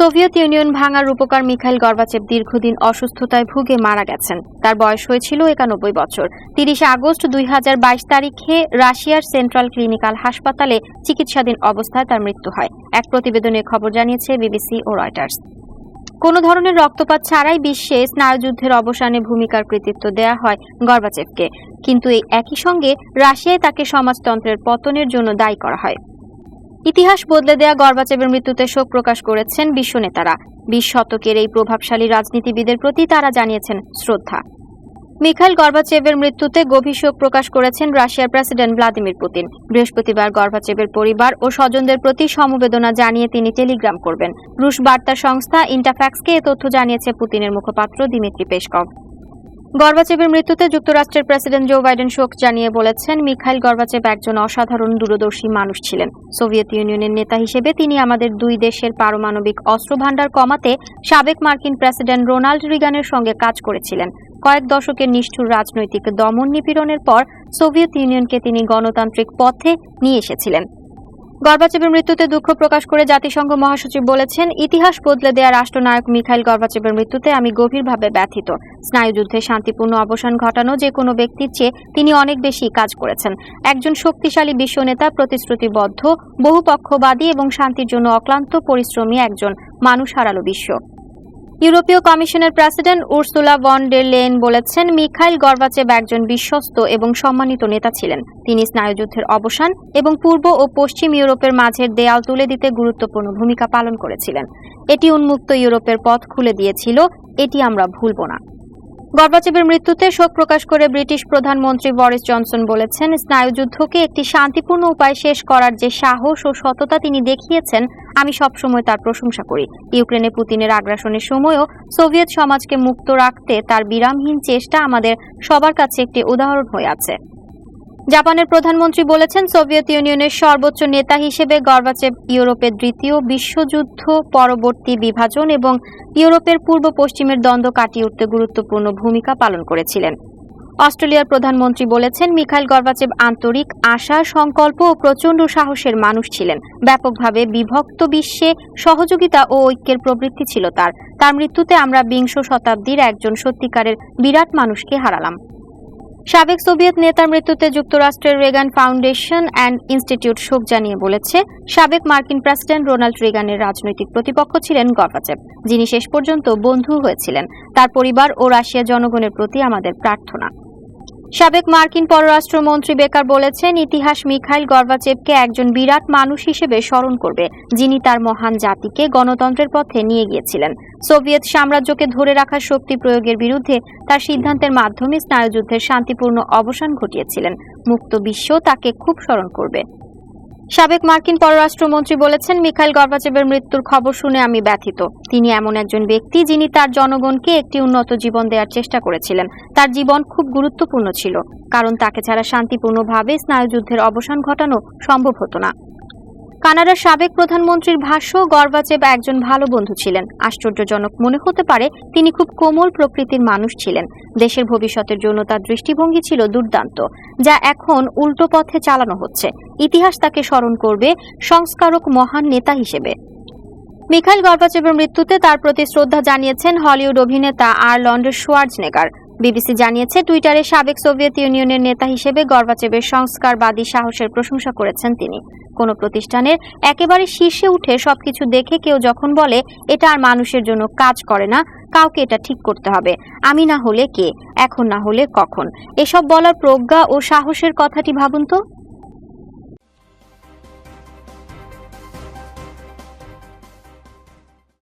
Soviet union ভাঙার রূপকার Mikhail Gorbachev দীর্ঘদিন অসুস্থতায় ভুগে মারা গেছেন। তার বয়স হয়েছিল একানব্বই বছর। তিরিশে আগস্ট দুই হাজার বাইশ তারিখে রাশিয়ার সেন্ট্রাল ক্লিনিক্যাল হাসপাতালে চিকিৎসাধীন অবস্থায় তার মৃত্যু হয়। এক প্রতিবেদনে খবর জানিয়েছে বিবিসি ও রয়টার্স। কোনো ধরনের রক্তপাত ছাড়াই বিশ্বে স্নায়ুযুদ্ধের অবসানে ভূমিকার কৃতিত্ব দেয়া হয় গর্বাচেভকে কিন্তু এই একই সঙ্গে রাশিয়ায় তাকে সমাজতন্ত্রের পতনের জন্য দায়ী করা হয়। ইতিহাস বদলে দেয়া গর্বাচেবের মৃত্যুতে শোক প্রকাশ করেছেন বিশ্ব নেতারা। বিশ শতকের এই প্রভাবশালী রাজনীতিবিদের প্রতি তারা জানিয়েছেন শ্রদ্ধা। মিখাইল গর্বাচেভের মৃত্যুতে গভীর শোক প্রকাশ করেছেন রাশিয়ার প্রেসিডেন্ট ভ্লাদিমির পুতিন। বৃহস্পতিবার গর্বাচেবের পরিবার ও স্বজনদের প্রতি সমবেদনা জানিয়ে তিনি টেলিগ্রাম করবেন। রুশ বার্তা সংস্থা ইন্টাফ্যাক্সকে এ তথ্য জানিয়েছে পুতিনের মুখপাত্র দিমিত্রি পেশকভ। গর্বাচেভের মৃত্যুতে যুক্তরাষ্ট্রের প্রেসিডেন্ট জো বাইডেন শোক জানিয়ে বলেছেন, মিখাইল গর্বাচেভ একজন অসাধারণ দূরদর্শী মানুষ ছিলেন। সোভিয়েত ইউনিয়নের নেতা হিসেবে তিনি আমাদের দুই দেশের পারমাণবিক অস্ত্র ভান্ডার কমাতে সাবেক মার্কিন প্রেসিডেন্ট রোনাল্ড রিগানের সঙ্গে কাজ করেছিলেন। কয়েক দশকের নিষ্ঠুর রাজনৈতিক দমন নিপীড়নের পর সোভিয়েত ইউনিয়নকে তিনি গণতান্ত্রিক পথে নিয়ে এসেছিলেন। গর্বাচেভের মৃত্যুতে দুঃখ প্রকাশ করে জাতিসংঘ মহাসচিব বলেছেন, ইতিহাস বদলে দেয়া রাষ্ট্রনায়ক মিখাইল গর্বাচেবের মৃত্যুতে আমি গভীরভাবে ব্যথিত। স্নায়ুযুদ্ধে শান্তিপূর্ণ অবসান ঘটানো যে কোনো ব্যক্তির চেয়ে তিনি অনেক বেশি কাজ করেছেন। একজন শক্তিশালী বিশ্ব নেতা প্রতিশ্রুতিবদ্ধ, বহুপক্ষবাদী এবং শান্তির জন্য অক্লান্ত পরিশ্রমী একজন মানুষ হারালো বিশ্ব। ইউরোপীয় কমিশনের president Ursula von der Leyen বলেছেন, মিখাইল গর্বাচেভ একজন বিশ্বস্ত এবং সম্মানিত নেতা ছিলেন। তিনি স্নায়ুযুদ্ধের অবসান এবং পূর্ব ও পশ্চিম ইউরোপের মাঝের দেয়াল তুলে দিতে গুরুত্বপূর্ণ ভূমিকা পালন করেছিলেন। এটি উন্মুক্ত ইউরোপের পথ খুলে দিয়েছিল, এটি আমরা ভুলব না। গর্বাচেবের মৃত্যুতে শোক প্রকাশ করে ব্রিটিশ প্রধানমন্ত্রী বরিস জনসন বলেছেন, স্নায়ুযুদ্ধকে একটি শান্তিপূর্ণ উপায় শেষ করার যে সাহস ও সততা তিনি দেখিয়েছেন আমি সবসময় তার প্রশংসা করি। ইউক্রেনে পুতিনের আগ্রাসনের সময়ও সোভিয়েত সমাজকে মুক্ত রাখতে তার বিরামহীন চেষ্টা আমাদের সবার কাছে একটি উদাহরণ হয়ে আছে। জাপানের প্রধানমন্ত্রী বলেছেন, সোভিয়েত ইউনিয়নের সর্বোচ্চ নেতা হিসেবে গর্বাচেভ ইউরোপের দ্বিতীয় বিশ্বযুদ্ধ পরবর্তী বিভাজন এবং ইউরোপের পূর্ব পশ্চিমের দ্বন্দ্ব কাটিয়ে উঠতে গুরুত্বপূর্ণ ভূমিকা পালন করেছিলেন। অস্ট্রেলিয়ার প্রধানমন্ত্রী বলেছেন, মিখাইল গর্বাচেভ আন্তরিক আশা, সংকল্প ও প্রচণ্ড সাহসের মানুষ ছিলেন। ব্যাপকভাবে বিভক্ত বিশ্বে সহযোগিতা ও ঐক্যের প্রবৃত্তি ছিল তার। তার মৃত্যুতে আমরা বিংশ শতাব্দীর একজন সত্যিকারের বিরাট মানুষকে হারালাম। সাবেক সোভিয়েত নেতার মৃত্যুতে যুক্তরাষ্ট্রের রেগান ফাউন্ডেশন অ্যান্ড ইনস্টিটিউট শোক জানিয়ে বলেছে, সাবেক মার্কিন প্রেসিডেন্ট রোনাল্ড রেগানের রাজনৈতিক প্রতিপক্ষ ছিলেন গর্বাচেব যিনি শেষ পর্যন্ত বন্ধু হয়েছিলেন। তার পরিবার ও রাশিয়া জনগণের প্রতি আমাদের প্রার্থনা। সাবেক মার্কিন পররাষ্ট্রমন্ত্রী বেকার বলেছেন, ইতিহাস মিখাইল গর্বাচেভকে একজন বিরাট মানুষ হিসেবে স্মরণ করবে, যিনি তার মহান জাতিকে গণতন্ত্রের পথে নিয়ে গিয়েছিলেন। সোভিয়েত সাম্রাজ্যকে ধরে রাখার শক্তি প্রয়োগের বিরুদ্ধে তার সিদ্ধান্তের মাধ্যমে স্নায়ুযুদ্ধের শান্তিপূর্ণ অবসান ঘটিয়েছিলেন। মুক্ত বিশ্ব তাকে খুব স্মরণ করবে। সাবেক মার্কিন পররাষ্ট্রমন্ত্রী বলেছেন, মিখাইল গর্বাচেবের মৃত্যুর খবর শুনে আমি ব্যথিত। তিনি এমন একজন ব্যক্তি যিনি তার জনগণকে একটি উন্নত জীবন দেওয়ার চেষ্টা করেছিলেন। তার জীবন খুব গুরুত্বপূর্ণ ছিল, কারণ তাকে ছাড়া শান্তিপূর্ণভাবে স্নায়ুযুদ্ধের অবসান ঘটানো সম্ভব হতো না। কানাডার সাবেক প্রধানমন্ত্রীর ভাষ্য, গর্বাচেব একজন ভালো বন্ধু ছিলেন। আশ্চর্যজনক মনে হতে পারে তিনি খুব কোমল প্রকৃতির মানুষ ছিলেন। দেশের ভবিষ্যতের জন্য তার দৃষ্টিভঙ্গি ছিল দুর্দান্ত, যা এখন উল্টো পথে চালানো হচ্ছে। ইতিহাস তাকে স্মরণ করবে সংস্কারক মহান নেতা হিসেবে। মিখাইল গর্বাচেবের মৃত্যুতে তার প্রতি শ্রদ্ধা জানিয়েছেন হলিউড অভিনেতা আর্লন্ড শোয়ার্জনেগার। বিবিসি জানিয়েছে, টুইটারে সাবেক সোভিয়েত ইউনিয়নের নেতা হিসেবে গর্বাচেবের সংস্কারবাদী সাহসের প্রশংসা করেছেন তিনি। কোনো প্রতিষ্ঠানের একেবারে শীর্ষে উঠে সবকিছু দেখে কেউ যখন বলে, এটা আর মানুষের জন্য কাজ করে না, কাউকে এটা ঠিক করতে হবে। আমি না হলে কে? এখন না হলে কখন? এসব বলার প্রজ্ঞা ও সাহসের কথাটি ভাবুন তো।